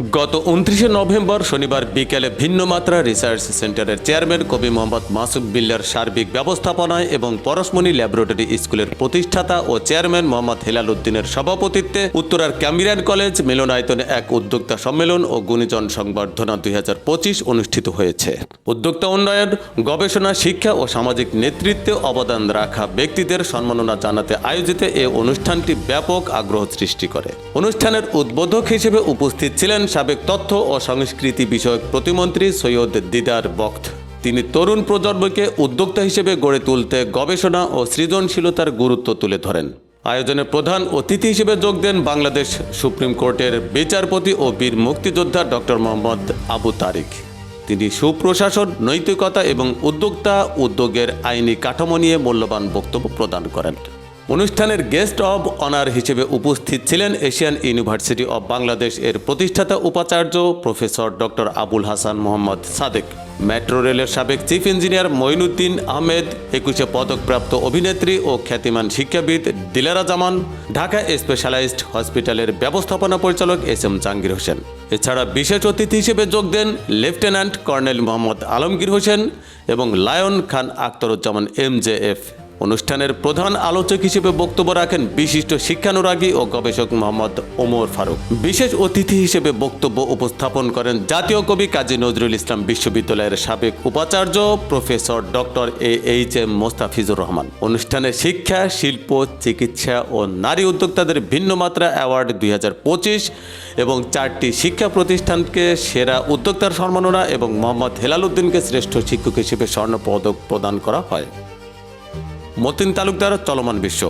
গত উনত্রিশে নভেম্বর শনিবার বিকেলে ভিন্ন মাত্রা রিসার্চ সেন্টারের চেয়ারম্যান কবি মোহাম্মদ মাসুদ বিল্লার সার্বিক ব্যবস্থাপনায় এবং পরশমণি ল্যাবরেটরি স্কুলের প্রতিষ্ঠাতা ও চেয়ারম্যান মোহাম্মদ হেলাল উদ্দিনের সভাপতিত্বে উত্তরার ক্যামিরান কলেজ মিলনায়তনে এক উদ্যোক্তা সম্মেলন ও গুণীজন সংবর্ধনা দুই হাজার পঁচিশ অনুষ্ঠিত হয়েছে। উদ্যোক্তা উন্নয়ন, গবেষণা, শিক্ষা ও সামাজিক নেতৃত্বে অবদান রাখা ব্যক্তিদের সম্মাননা জানাতে আয়োজিত এ অনুষ্ঠানটি ব্যাপক আগ্রহ সৃষ্টি করে। অনুষ্ঠানের উদ্বোধক হিসেবে উপস্থিত ছিলেন সাবেক তথ্য ও সংস্কৃতি বিষয়ক প্রতিমন্ত্রী সৈয়দ দিদার বখত। তিনি তরুণ প্রজন্মকে উদ্যোক্তা হিসেবে গড়ে তুলতে গবেষণা ও সৃজনশীলতার গুরুত্ব তুলে ধরেন। আয়োজনে প্রধান অতিথি হিসেবে যোগ দেন বাংলাদেশ সুপ্রিম কোর্টের বিচারপতি ও বীর মুক্তিযোদ্ধা ডক্টর মোহাম্মদ আবু তারিক। তিনি সুপ্রশাসন, নৈতিকতা এবং উদ্যোক্তা উদ্যোগের আইনি কাঠামো নিয়ে মূল্যবান বক্তব্য প্রদান করেন। অনুষ্ঠানের গেস্ট অব অনার হিসেবে উপস্থিত ছিলেন এশিয়ান ইউনিভার্সিটি অব বাংলাদেশ এর প্রতিষ্ঠাতা উপাচার্য professor doctor Abul Hasan Mohammad Sadek. Metro রেলের সাবেক চিফ ইঞ্জিনিয়ার মঈনুদ্দিন আহমেদ, একুশে পদকপ্রাপ্ত অভিনেত্রী ও খ্যাতিমান শিক্ষাবিদ দিলারা জামান, ঢাকা স্পেশালাইজড হসপিটালের ব্যবস্থাপনা পরিচালক এস এম জাহাঙ্গীর হোসেন। এছাড়া বিশেষ অতিথি হিসেবে যোগ দেন লেফটেন্যান্ট কর্নেল মোহাম্মদ আলমগীর হোসেন এবং lion Khan Akhtaruzzaman M J F. অনুষ্ঠানের প্রধান আলোচক হিসেবে বক্তব্য রাখেন বিশিষ্ট শিক্ষানুরাগী ও গবেষক মোহাম্মদ ওমর ফারুক। বিশেষ অতিথি হিসেবে বক্তব্য উপস্থাপন করেন জাতীয় কবি কাজী নজরুল ইসলাম বিশ্ববিদ্যালয়ের সাবেক উপাচার্য professor doctor A H M Mostafizur Rahman. অনুষ্ঠানে শিক্ষা, শিল্প, চিকিৎসা ও নারী উদ্যোক্তাদের ভিন্ন মাত্রা অ্যাওয়ার্ড দুই হাজার পঁচিশ এবং চারটি শিক্ষা প্রতিষ্ঠানকে সেরা উদ্যোক্তার সম্মাননা এবং মোহাম্মদ হেলাল উদ্দিনকে শ্রেষ্ঠ শিক্ষক হিসেবে স্বর্ণ পদক প্রদান করা হয়। মতিন তালুকদার চলমান বিশ্ব।